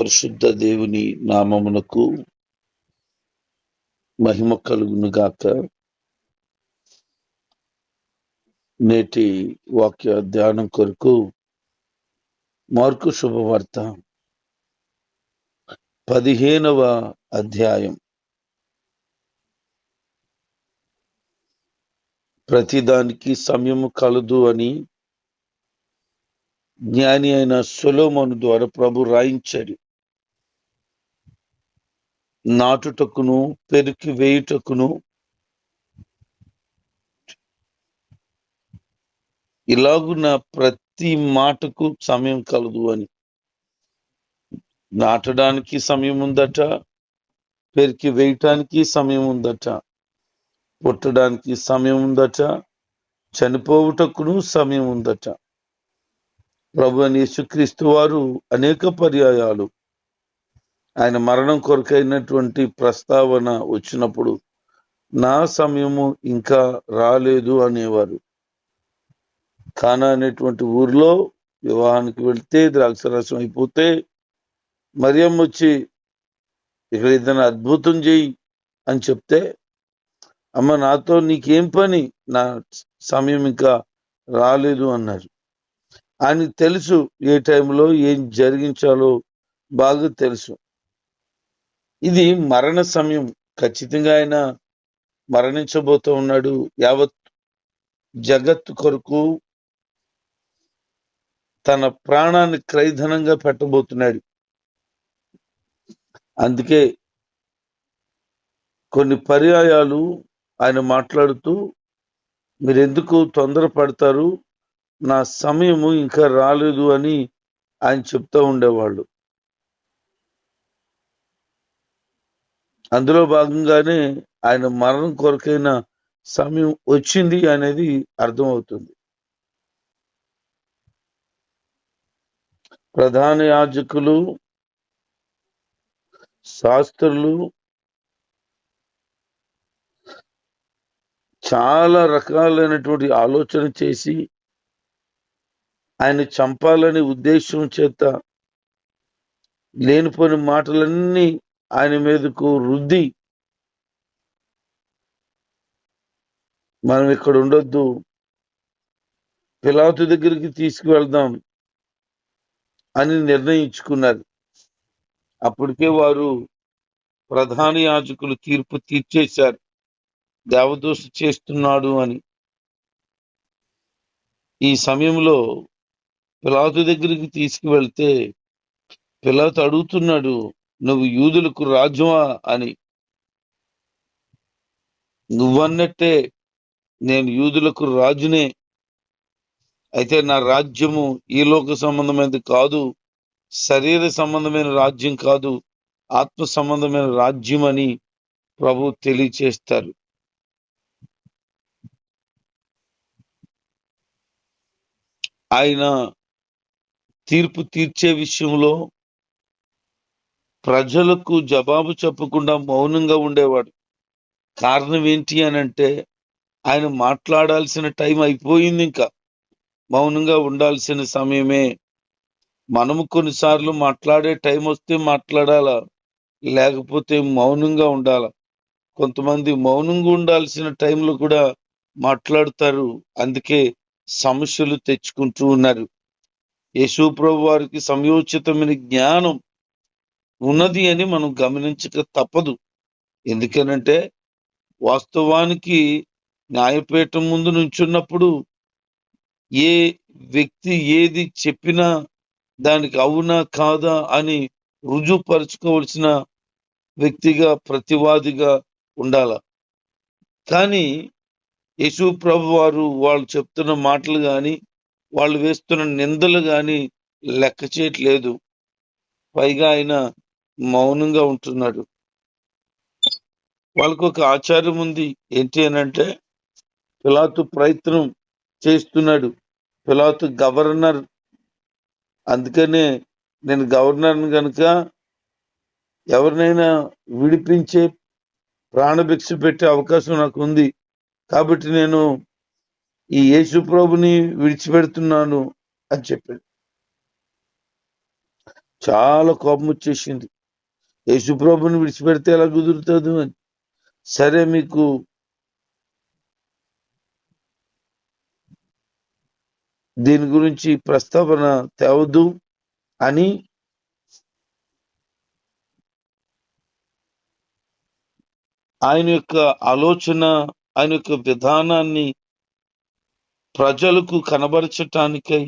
పరిశుద్ధ దేవుని నామమునకు మహిమ కలుగునుగాక నేటి వాక్య ధ్యానం కొరకు మార్కు శుభవార్త పదిహేనవ అధ్యాయం. ప్రతిదానికి సమయము కలదు అని జ్ఞాని అయిన సులోమను ద్వారా ప్రభు రాయించాడు. నాటుటకును పెరికి వేయుటకును. ఇలాగున్న ప్రతి మాటకు సమయం కలదు అని. నాటడానికి సమయం ఉందట పెరికి వేయటానికి సమయం ఉందట పుట్టడానికి సమయం ఉందట చనిపోవుటకును సమయం ఉందట. ప్రభు అని యేసుక్రీస్తు వారు అనేక పర్యాయాలు ఆయన మరణం కొరకైనటువంటి ప్రస్తావన వచ్చినప్పుడు నా సమయము ఇంకా రాలేదు అనేవారు. కానా అనేటువంటి ఊర్లో వివాహానికి వెళ్తే ద్రాక్షరసం అయిపోతే మరియం వచ్చి ఇక్కడ ఏదైనా అద్భుతం చేయి అని చెప్తే అమ్మ నాతో నీకేం పని? నా సమయం ఇంకా రాలేదు అన్నారు. ఆయనకు తెలుసు ఏ టైంలో ఏం జరిగించాలో బాగా తెలుసు. ఇది మరణ సమయం. ఖచ్చితంగా ఆయన మరణించబోతూ ఉన్నాడు. యావత్ జగత్తు కొరకు తన ప్రాణాన్ని క్రైధనంగా పెట్టబోతున్నాడు. అందుకే కొన్ని పర్యాయాలు ఆయన మాట్లాడుతూ మీరెందుకు తొందరపడతారు? నా సమయము ఇంకా రాలేదు అని ఆయన చెప్తూ ఉండేవాళ్ళు. అందులో భాగంగానే ఆయన మరణం కొరకైన సమయం వచ్చింది అనేది అర్థమవుతుంది. ప్రధాన యాజకులు శాస్త్రులు చాలా రకాలైనటువంటి ఆలోచన చేసి ఆయన చంపాలని ఉద్దేశం చేత లేనిపోని మాటలన్నీ ఆయన మీదకు రుద్ది మనం ఇక్కడ ఉండొద్దు. పిలాతు దగ్గరికి తీసుకువెళ్దాం అని నిర్ణయించుకున్నారు. అప్పటికే వారు ప్రధాన యాజకులు తీర్పు తీర్చేశారు. దేవదోష చేస్తున్నాడు అని. ఈ సమయంలో పిలాతు దగ్గరికి తీసుకువెళ్తే పిలాతు అడుగుతున్నాడు నువ్వు యూదులకు రాజ్యమా అని. నువ్వన్నట్టే నేను యూదులకు రాజునే. అయితే నా రాజ్యము ఈ లోక సంబంధమైనది కాదు శరీర సంబంధమైన రాజ్యం కాదు ఆత్మ సంబంధమైన రాజ్యం అని ప్రభు తెలియచేస్తారు. ఆయన తీర్పు తీర్చే విషయంలో ప్రజలకు జవాబు చెప్పకుండా మౌనంగా ఉండేవాడు. కారణం ఏంటి అని అంటే ఆయన మాట్లాడాల్సిన టైం అయిపోయింది ఇంకా. మౌనంగా ఉండాల్సిన సమయమే. మనము కొన్నిసార్లు మాట్లాడే టైం వస్తే మాట్లాడాలా? లేకపోతే మౌనంగా ఉండాల? కొంతమంది మౌనంగా ఉండాల్సిన టైంలో కూడా మాట్లాడుతారు. అందుకే సమస్యలు తెచ్చుకుంటూ ఉన్నారు. యేసు ప్రభు వారికి సమయోచితమైన జ్ఞానం ఉన్నది అని మనం గమనించక తప్పదు. ఎందుకనంటే వాస్తవానికి న్యాయపీఠం ముందు నుంచున్నప్పుడు ఏ వ్యక్తి ఏది చెప్పినా దానికి అవునా కాదా అని రుజువుపరచుకోవలసిన వ్యక్తిగా ప్రతివాదిగా ఉండాల. కానీ యేసు ప్రభు వారు వాళ్ళు చెప్తున్న మాటలు కానీ వాళ్ళు వేస్తున్న నిందలు కానీ లెక్క చేయట్లేదు పైగా ఆయన మౌనంగా ఉంటున్నాడు. వాళ్ళకు ఒక ఆచారం ఉంది. ఏంటి అని అంటే పిలాతు ప్రయత్నం చేస్తున్నాడు. పిలాతు గవర్నర్. అందుకనే నేను గవర్నర్ కనుక ఎవరినైనా విడిపించే ప్రాణభిక్ష పెట్టే అవకాశం నాకు ఉంది కాబట్టి నేను ఈ యేసు ప్రభుని విడిచిపెడుతున్నాను అని చెప్పాడు. చాలా కోపం వచ్చేసింది. యేసుప్రభుని విడిచిపెడితే ఎలా కుదురుతుంది అని సరే మీకు దీని గురించి ప్రస్తావన తేవద్దు అని ఆయన యొక్క ఆలోచన ఆయన యొక్క విధానాన్ని ప్రజలకు కనబరచటానికై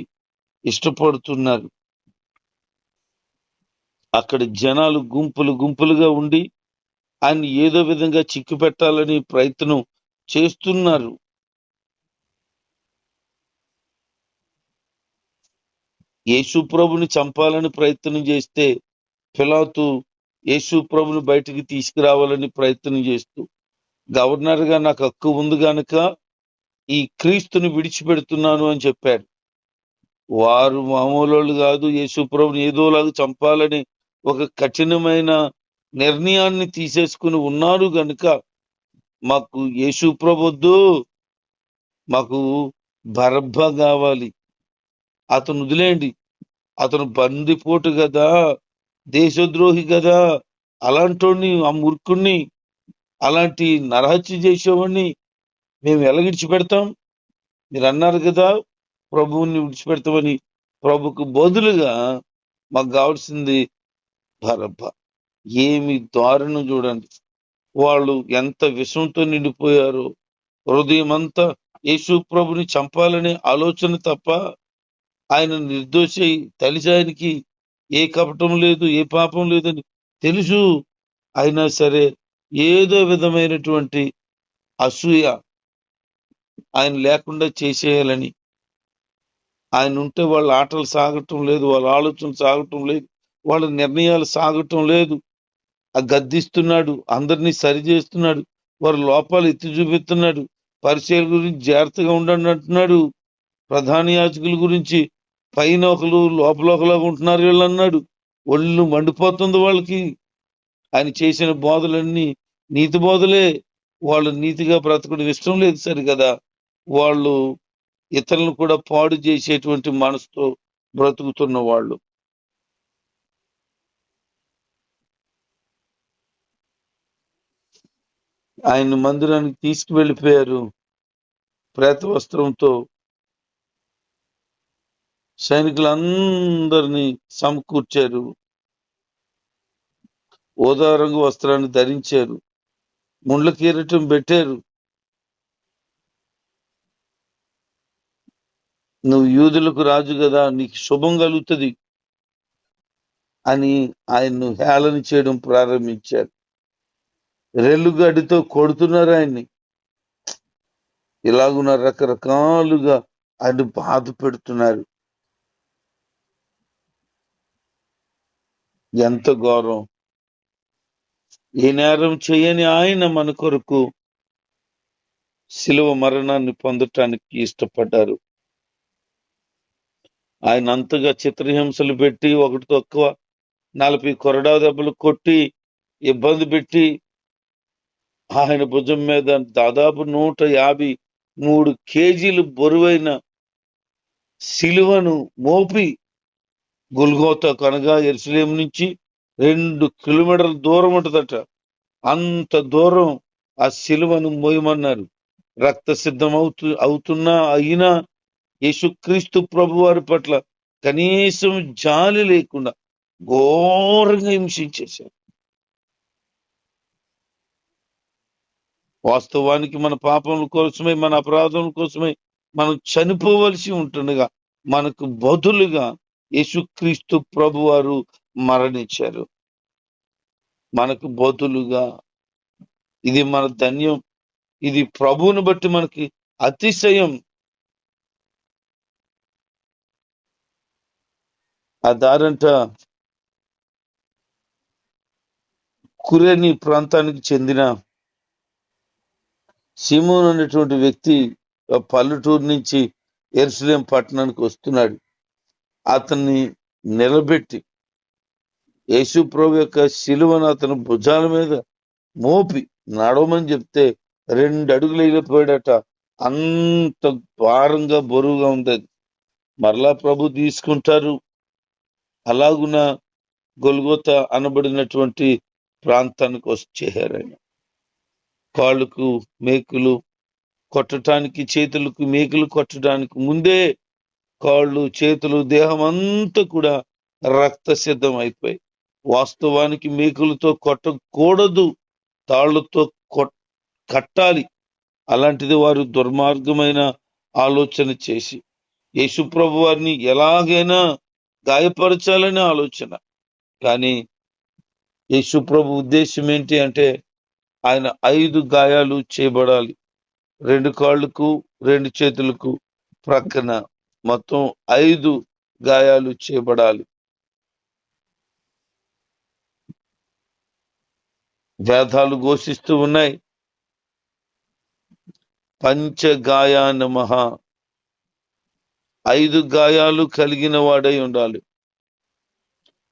ఇష్టపడుతున్నారు. అక్కడ జనాలు గుంపులు గుంపులుగా ఉండి ఆయన ఏదో విధంగా చిక్కు పెట్టాలని ప్రయత్నం చేస్తున్నారు. యేసు ప్రభుని చంపాలని ప్రయత్నం చేస్తే పిలాతు యేసు ప్రభుని బయటికి తీసుకురావాలని ప్రయత్నం చేస్తూ గవర్నర్గా నాకు హక్కు ఉంది గనుక ఈ క్రీస్తుని విడిచిపెడుతున్నాను అని చెప్పాడు. వారు మామూలు వాళ్ళు కాదు యేసు ప్రభుని ఏదోలాగా చంపాలని ఒక కఠినమైన నిర్ణయాన్ని తీసేసుకుని ఉన్నారు గనుక మాకు యేసు ప్రభుద్దు మాకు బరబ్బ కావాలి. అతను వదిలేయండి. అతను బందిపోటు కదా దేశద్రోహి కదా అలాంటోడిని ఆ మూర్ఖుణ్ణి అలాంటి నరహత్య చేసేవాడిని మేము ఎలా విడిచిపెడతాం? మీరు అన్నారు కదా ప్రభువుని విడిచిపెడతామని. ప్రభుకు బదులుగా మాకు కావాల్సింది బరబ్బ ఏమి దారుణం చూడండి. వాళ్ళు ఎంత విషంతో నిండిపోయారో. హృదయం అంతా యేసు ప్రభుని చంపాలనే ఆలోచన తప్ప ఆయన నిర్దోషి తెలిసి ఆయనకి ఏ కపటం లేదు ఏ పాపం లేదని తెలుసు. అయినా సరే ఏదో విధమైనటువంటి అసూయ ఆయన లేకుండా చేసేయాలని. ఆయన ఉంటే వాళ్ళ ఆటలు సాగటం లేదు వాళ్ళ ఆలోచన సాగటం లేదు. వాళ్ళ నిర్ణయాలు సాగటం లేదు. ఆ గద్దిస్తున్నాడు అందరినీ సరి చేస్తున్నాడు వారి లోపాలు ఎత్తి చూపిస్తున్నాడు పరిచయాల గురించి జాగ్రత్తగా ఉండండి అంటున్నాడు. ప్రధాన యాజకుల గురించి పైన ఒకరు లోపల ఒకలాగా ఉంటున్నారు వీళ్ళు అన్నాడు. ఒళ్ళు మండిపోతుంది వాళ్ళకి. ఆయన చేసిన బోధలన్నీ నీతి బోధలే. వాళ్ళు నీతిగా బ్రతకడం ఇష్టం లేదు సరి కదా వాళ్ళు ఇతరులను కూడా పాడు చేసేటువంటి మనసుతో బ్రతుకుతున్న వాళ్ళు. ఆయన మందిరానికి తీసుకువెళ్ళిపోయారు ప్రేత వస్త్రంతో. సైనికులందరినీ సమకూర్చారు. ఓదారంగు వస్త్రాన్ని ధరించారు. ముండ్ల కీరటం పెట్టారు. నువ్వు యూదులకు రాజు కదా నీకు శుభం కలుగుతుంది అని ఆయన్ను హేళన చేయడం ప్రారంభించారు. రెల్లుగడ్డితో కొడుతున్నారు ఆయన్ని. ఇలాగున్న రకరకాలుగా ఆయన బాధ పెడుతున్నారు. ఎంత గౌరవం ఏ నేరం చేయని ఆయన మన కొరకు శిలువ మరణాన్ని పొందటానికి ఇష్టపడ్డారు. ఆయన అంతగా చిత్రహింసలు పెట్టి ఒకటి తక్కువ నలభై కొరడా దెబ్బలు కొట్టి ఇబ్బంది పెట్టి ఆయన భుజం మీద దాదాపు నూట యాభై మూడు కేజీలు బరువైన సిలువను మోపి గుల్గోత కనగా ఎరుసలేం నుంచి రెండు కిలోమీటర్ల దూరం ఉంటుందట. అంత దూరం ఆ సిలువను మోయమన్నారు. రక్త సిద్ధం అవుతు అవుతున్నా అయినా యేసుక్రీస్తు ప్రభు వారి పట్ల కనీసం జాలి లేకుండా ఘోరంగా హింసించేశారు. వాస్తవానికి మన పాపముల కోసమే మన అపరాధముల కోసమే మనం చనిపోవలసి ఉంటుండగా మనకు బదులుగా యేసుక్రీస్తు ప్రభు వారు మరణించారు. మనకు బదులుగా ఇది మన ధన్యం. ఇది ప్రభువుని బట్టి మనకి అతిశయం. ఆ దారంట కురేని ప్రాంతానికి చెందిన సిమోన్ అనేటువంటి వ్యక్తి పల్లెటూరు నుంచి ఎరుసలేం పట్టణానికి వస్తున్నాడు. అతన్ని నిలబెట్టి యేసు ప్రభు యొక్క శిలువను అతని భుజాల మీద మోపి నడవమని చెప్తే రెండు అడుగులు వెళ్ళిపోయాడట అంత భారంగా బరువుగా ఉంది మరలా ప్రభు తీసుకుంటారు. అలాగున గొల్గోత అనబడినటువంటి ప్రాంతానికి వచ్చేసారు ఆయన. కాళ్ళకు మేకులు కొట్టడానికి చేతులకు మేకులు కొట్టడానికి ముందే కాళ్ళు చేతులు దేహం అంతా కూడా రక్త సిద్ధం అయిపోయి వాస్తవానికి మేకులతో కొట్టకూడదు తాళ్ళతో కట్టాలి. అలాంటిది వారు దుర్మార్గమైన ఆలోచన చేసి యేసుప్రభు వారిని ఎలాగైనా గాయపరచాలనే ఆలోచన. కానీ యేసుప్రభు ఉద్దేశం ఏంటి అంటే ఆయన ఐదు గాయాలు చేయబడాలి. రెండు కాళ్ళకు రెండు చేతులకు ప్రక్కన మొత్తం ఐదు గాయాలు చేయబడాలి. వేదాలు ఘోషిస్తూ ఉన్నాయి. పంచగాయా నమః ఐదు గాయాలు కలిగిన వాడై ఉండాలి.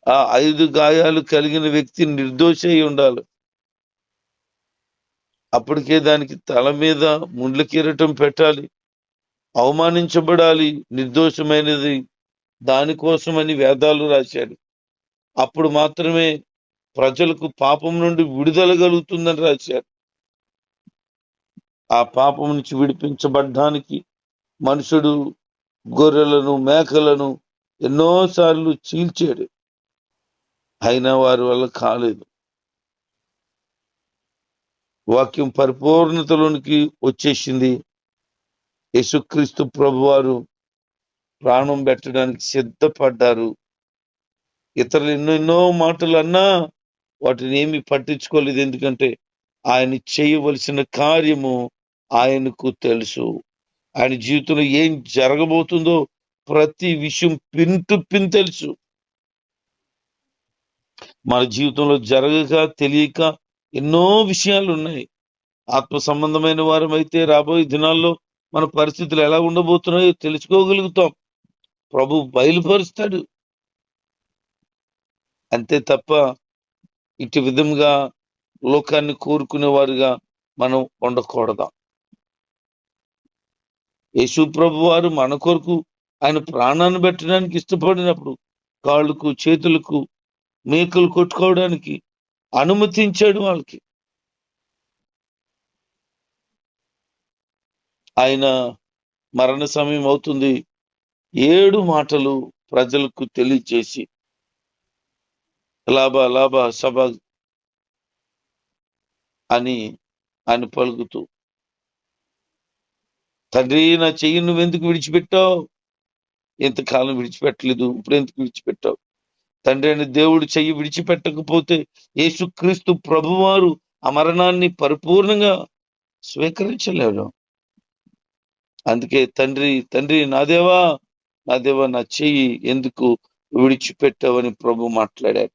ఆ ఐదు గాయాలు కలిగిన వ్యక్తి నిర్దోషి ఉండాలి. అప్పటికే దానికి తల మీద ముండ్ల కిరీటం పెట్టాలి. అవమానించబడాలి. నిర్దోషమైనది దానికోసమని వేదాలు రాశాడు అప్పుడు మాత్రమే ప్రజలకు పాపం నుండి విడుదల కలుగుతుందని రాశారు. ఆ పాపం నుంచి విడిపించబడ్డానికి మనుషుడు గొర్రెలను మేకలను ఎన్నోసార్లు చీల్చాడు. అయినా వారి వల్ల కాలేదు. వాక్యం పరిపూర్ణతలోనికి వచ్చేసింది. యేసుక్రీస్తు ప్రభువారు ప్రాణం పెట్టడానికి సిద్ధపడ్డారు. ఇతరులు ఎన్నో ఎన్నో మాటలు అన్నా వాటిని ఏమి పట్టించుకోలేదు. ఎందుకంటే ఆయన చేయవలసిన కార్యము ఆయనకు తెలుసు. ఆయన జీవితంలో ఏం జరగబోతుందో ప్రతి విషయం పిన్ టు పిన్ తెలుసు. మన జీవితంలో జరగక తెలియక ఎన్నో విషయాలు ఉన్నాయి ఆత్మ సంబంధమైన వారమైతే రాబోయే దినాల్లో మన పరిస్థితులు ఎలా ఉండబోతున్నాయో తెలుసుకోగలుగుతాం. ప్రభు బయలుపరుస్తాడు. అంతే తప్ప ఇటు విధంగా లోకాన్ని కోరుకునేవారుగా మనం ఉండకూడదాం? యేసు ప్రభు వారు మన కొరకు ఆయన ప్రాణాన్ని పెట్టడానికి ఇష్టపడినప్పుడు కాళ్ళకు చేతులకు మేకలు కొట్టుకోవడానికి అనుమతించాడు వాళ్ళకి. ఆయన మరణ సమయం అవుతుంది. ఏడు మాటలు ప్రజలకు తెలియచేసి లాభ లాభ సభ అని ఆయన పలుకుతూ తండ్రి నా చెయ్యి నువ్వెందుకు విడిచిపెట్టావు? ఎంతకాలం విడిచిపెట్టలేదు ఇప్పుడు ఎందుకు విడిచిపెట్టావు? తండ్రిని దేవుడు చెయ్యి విడిచిపెట్టకపోతే యేసుక్రీస్తు ప్రభువారు ఆ మరణాన్ని పరిపూర్ణంగా స్వీకరించలేడు. అందుకే తండ్రి తండ్రి నా దేవా నా దేవా నా చెయ్యి ఎందుకు విడిచిపెట్టావని ప్రభు మాట్లాడారు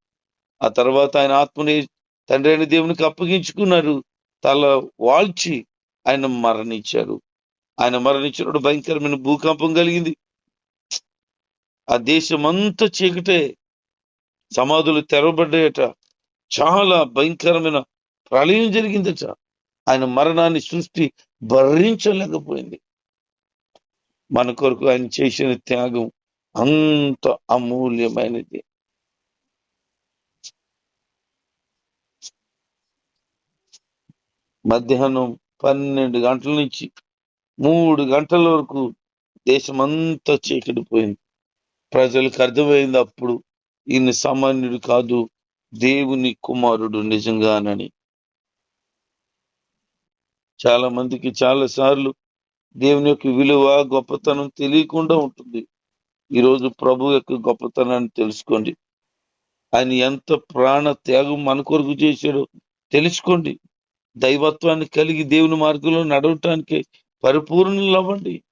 ఆ తర్వాత ఆయన ఆత్మని తండ్రి అయిన దేవునికి అప్పగించుకున్నారు. తల వాల్చి ఆయన మరణించారు. ఆయన మరణించినప్పుడు భయంకరమైన భూకంపం కలిగింది. ఆ దేశం అంతా చీకటే. సమాధులు తెరవబడ్డాయట. చాలా భయంకరమైన ప్రళయం జరిగిందట. ఆయన మరణాన్ని సృష్టి భరించలేకపోయింది. మన కొరకు ఆయన చేసిన త్యాగం అంత అమూల్యమైనది. మధ్యాహ్నం పన్నెండు గంటల నుంచి మూడు గంటల వరకు దేశమంతా చీకటిపోయింది. ప్రజలకు అర్థమైంది అప్పుడు ఈయన సామాన్యుడు కాదు దేవుని కుమారుడు నిజంగానని. చాలా మందికి చాలా సార్లు దేవుని యొక్క విలువ గొప్పతనం తెలియకుండా ఉంటుంది. ఈరోజు ప్రభు యొక్క గొప్పతనాన్ని తెలుసుకోండి. ఆయన ఎంత ప్రాణ త్యాగం మన కొరకు చేశాడో తెలుసుకోండి. దైవత్వాన్ని కలిగి దేవుని మార్గంలో నడవటానికి పరిపూర్ణలు అవ్వండి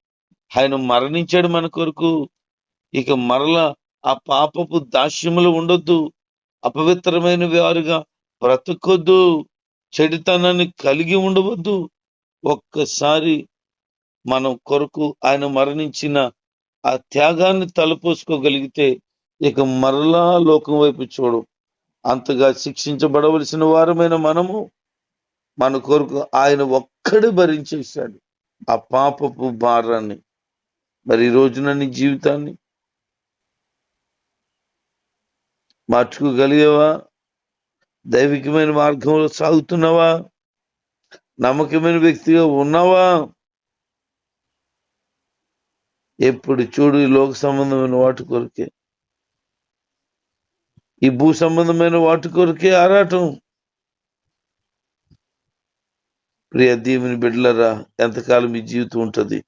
ఆయన మరణించాడు మన కొరకు. ఇక మరలా ఆ పాపపు దాస్యములు ఉండొద్దు. అపవిత్రమైన వారుగా బ్రతకొద్దు. చెడుతనాన్ని కలిగి ఉండవద్దు. ఒక్కసారి మనం కొరకు ఆయన మరణించిన ఆ త్యాగాన్ని తలపోసుకోగలిగితే ఇక మరలా లోకం వైపు చూడు. అంతగా శిక్షించబడవలసిన వారమైన మనము మన కొరకు ఆయన ఒక్కడే భరించేశాడు. ఆ పాపపు భారాన్ని. మరి ఈ రోజున నీ జీవితాన్ని మార్చుకోగలిగేవా దైవికమైన మార్గంలో సాగుతున్నావా? నమ్మకమైన వ్యక్తిగా ఉన్నావా? ఎప్పుడు చూడు ఈ లోక సంబంధమైన వాటి కొరకే. ఈ భూ సంబంధమైన వాటి కొరకే ఆరాటం. ప్రియ దీవుని బిడ్డలరా ఎంతకాలం ఈ జీవితం ఉంటుంది?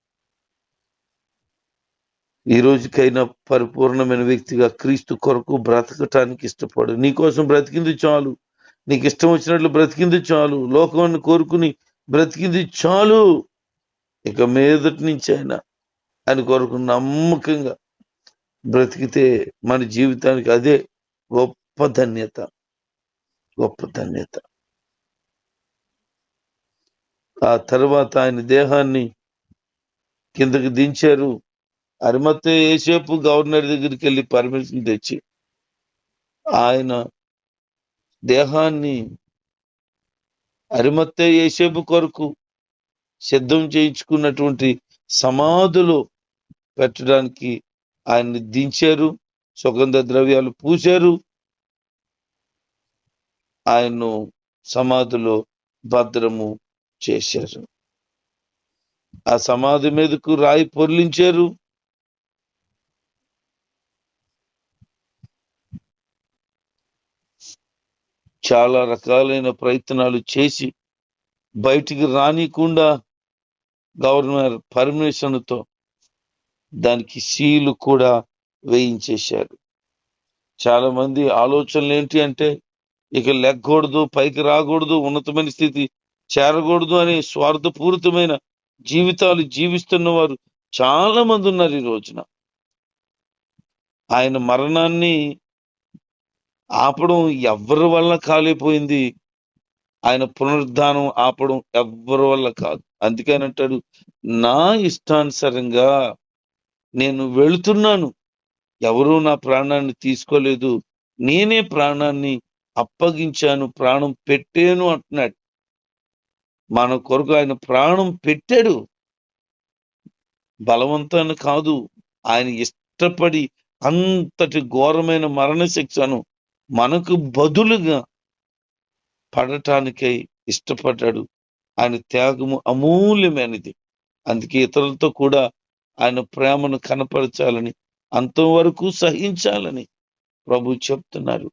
ఈ రోజుకైనా పరిపూర్ణమైన వ్యక్తిగా క్రీస్తు కొరకు బ్రతకటానికి ఇష్టపడు. నీకోసం బ్రతికింది చాలు. నీకు ఇష్టం వచ్చినట్లు బ్రతికింది చాలు. లోకాన్ని కోరుకుని బ్రతికింది చాలు. ఇక మీదటి నుంచి అయినా ఆయన కొరకు నమ్మకంగా బ్రతికితే మన జీవితానికి అదే గొప్ప ధన్యత. గొప్ప ధన్యత. ఆ తర్వాత ఆయన దేహాన్ని కిందకి దించారు. అరిమత్తే ఏసేపు గవర్నర్ దగ్గరికి వెళ్ళి పర్మిషన్ తెచ్చి ఆయన దేహాన్ని అరిమత్తే ఏసేపు కొరకు సిద్ధం చేయించుకున్నటువంటి సమాధులు పెట్టడానికి ఆయన్ని దించారు సుగంధ ద్రవ్యాలు పూశారు. ఆయన్ను సమాధిలో భద్రము చేశారు. ఆ సమాధి మీదకు రాయి పొర్లించారు. చాలా రకాలైన ప్రయత్నాలు చేసి బయటికి రానికుండా గవర్నర్ పర్మిషన్తో దానికి సీలు కూడా వేయించేశారు. చాలా మంది ఆలోచనలు ఏంటి అంటే ఇక లెక్కకూడదు పైకి రాకూడదు ఉన్నతమైన స్థితి చేరకూడదు అనే స్వార్థపూరితమైన జీవితాలు జీవిస్తున్న వారు చాలా మంది ఉన్నారు ఈ రోజున. ఆయన మరణాన్ని ఆపడం ఎవరి వల్ల కాలిపోయింది? ఆయన పునరుద్ధానం ఆపడం ఎవరి వల్ల కాదు. అందుకని అంటాడు నా ఇష్టానుసారంగా నేను వెళుతున్నాను. ఎవరూ నా ప్రాణాన్ని తీసుకోలేదు. నేనే ప్రాణాన్ని అప్పగించాను ప్రాణం పెట్టాను అంటున్నాడు. మన కొరకు ఆయన ప్రాణం పెట్టాడు. బలవంతాన్ని కాదు. ఆయన ఇష్టపడి అంతటి ఘోరమైన మరణ శిక్షను మనకు బదులుగా పడటానికై ఇష్టపడ్డాడు. ఆయన త్యాగము అమూల్యమైనది. అందుకే ఇతరులతో కూడా ఆయన ప్రేమను కనపరచాలని అంతవరకు సహించాలని ప్రభు చెప్తున్నారు.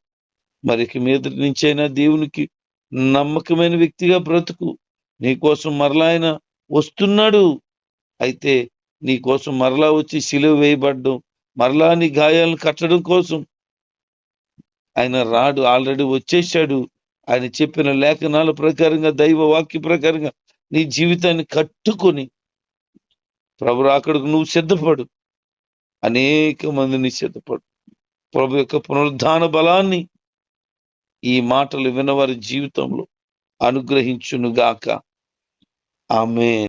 మరి మీద నుంచైనా దేవునికి నమ్మకమైన వ్యక్తిగా బ్రతుకు. నీకోసం మరలా ఆయన వస్తున్నాడు. అయితే నీకోసం మరలా వచ్చి సిలువ వేయబడ్డం మరలా నీ గాయాలను కట్టడం కోసం ఆయన రాడు ఆల్రెడీ వచ్చేసాడు ఆయన చెప్పిన లేఖనాల ప్రకారంగా దైవ వాక్య ప్రకారంగా నీ జీవితాన్ని కట్టుకొని ప్రభు అక్కడికి నువ్వు సిద్ధపడు. అనేక మందిని సిద్ధపడు. ప్రభు యొక్క పునరుద్ధాన బలాన్ని ఈ మాటలు వినవారి జీవితంలో అనుగ్రహించునుగాక. ఆమె